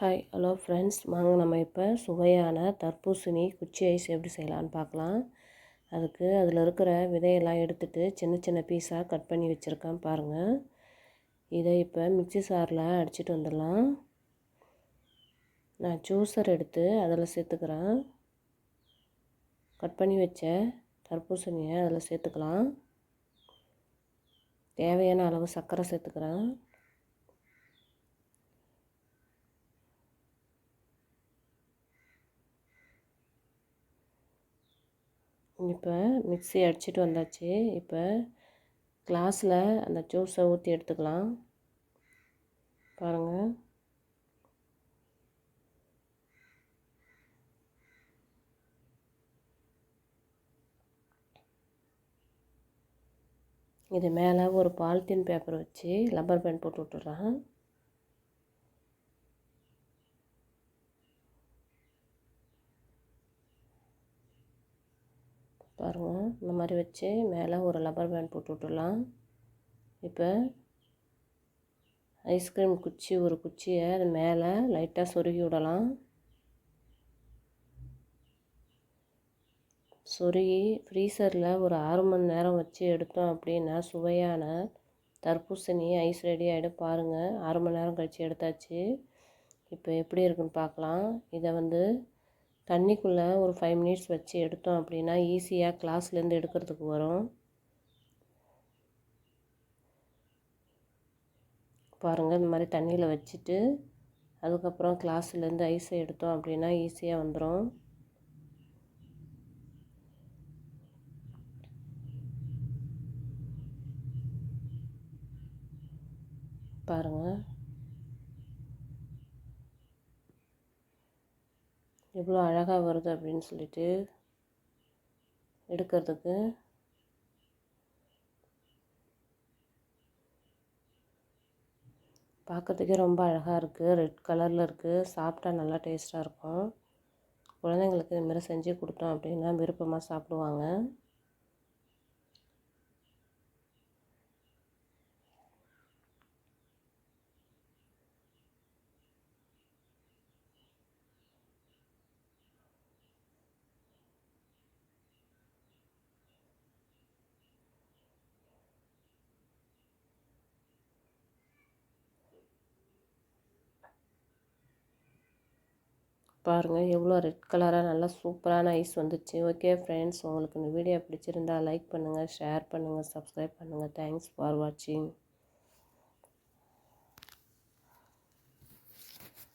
Hi hello friends வாங்க நம்ம இப்போ சுவையான தர்பூசணி குச்சி ஐஸ் எப்படி செய்யலான்னு பார்க்கலாம். அதுக்கு அதில் இருக்கிற விதையெல்லாம் எடுத்துகிட்டு சின்ன சின்ன பீஸாக கட் பண்ணி வச்சுருக்கேன் பாருங்கள் இதை இப்போ மிக்சி சாரில் அடிச்சிட்டு வந்துடலாம். நான் ஜூஸர் எடுத்து அதில் சேர்த்துக்கிறேன். கட் பண்ணி வச்ச தர்பூசணியை அதில் சேர்த்துக்கலாம். தேவையான அளவு சர்க்கரை சேர்த்துக்கிறேன். இப்போ மிக்ஸி அடிச்சிட்டு வந்தாச்சு. இப்போ கிளாஸில் அந்த ஜூஸை ஊற்றி எடுத்துக்கலாம். பாருங்கள் இது மேலே ஒரு பாலித்தீன் பேப்பர் வச்சு லப்பர் பேண்ட் போட்டு விட்டுறேன். பாருங்கள் இந்த மாதிரி வச்சு மேலே ஒரு லப்பர் பேண்ட் போட்டு விட்டுடலாம். இப்போ ஐஸ்கிரீம் குச்சி ஒரு குச்சியை அது மேலே லைட்டாக சொருகி விடலாம். சொருகி ஃப்ரீசரில் ஒரு ஆறு மணி நேரம் வச்சு எடுத்தோம் அப்படின்னா சுவையான தர்பூசணி ஐஸ் ரெடி ஆகிடும் பாருங்கள் ஆறு மணி நேரம் கழித்து எடுத்தாச்சு. இப்போ எப்படி இருக்குன்னு பார்க்கலாம். இதை வந்து தண்ணிக்குள்ளே ஒரு ஃபைவ் மினிட்ஸ் வச்சு எடுத்தோம் அப்படின்னா ஈஸியாக கிளாஸ்லேருந்து எடுக்கிறதுக்கு வரும். பாருங்கள் இந்த மாதிரி தண்ணியில் வச்சுட்டு அதுக்கப்புறம் கிளாஸ்லேருந்து ஐஸை எடுத்தோம் அப்படின்னா ஈஸியாக வந்துடும் பாருங்கள் எவ்வளோ அழகாக வருது அப்படின்னு சொல்லிட்டு எடுக்கிறதுக்கு. பார்க்குறதுக்கே ரொம்ப அழகாக இருக்குது ரெட் கலரில் இருக்குது சாப்பிட்டா நல்லா டேஸ்ட்டாக இருக்கும். குழந்தைங்களுக்கு இதுமாரி செஞ்சு கொடுத்தோம் அப்படின்னா விருப்பமாக சாப்பிடுவாங்க. பாருங்கள் எவ்வளோ ரெட் கலராக நல்லா சூப்பரான ஐஸ் வந்துச்சு. ஓகே ஃப்ரெண்ட்ஸ் உங்களுக்கு இந்த வீடியோ பிடிச்சிருந்தா லைக் பண்ணுங்கள் ஷேர் பண்ணுங்கள் சப்ஸ்கிரைப் பண்ணுங்கள் தேங்க்ஸ் ஃபார் வாட்சிங்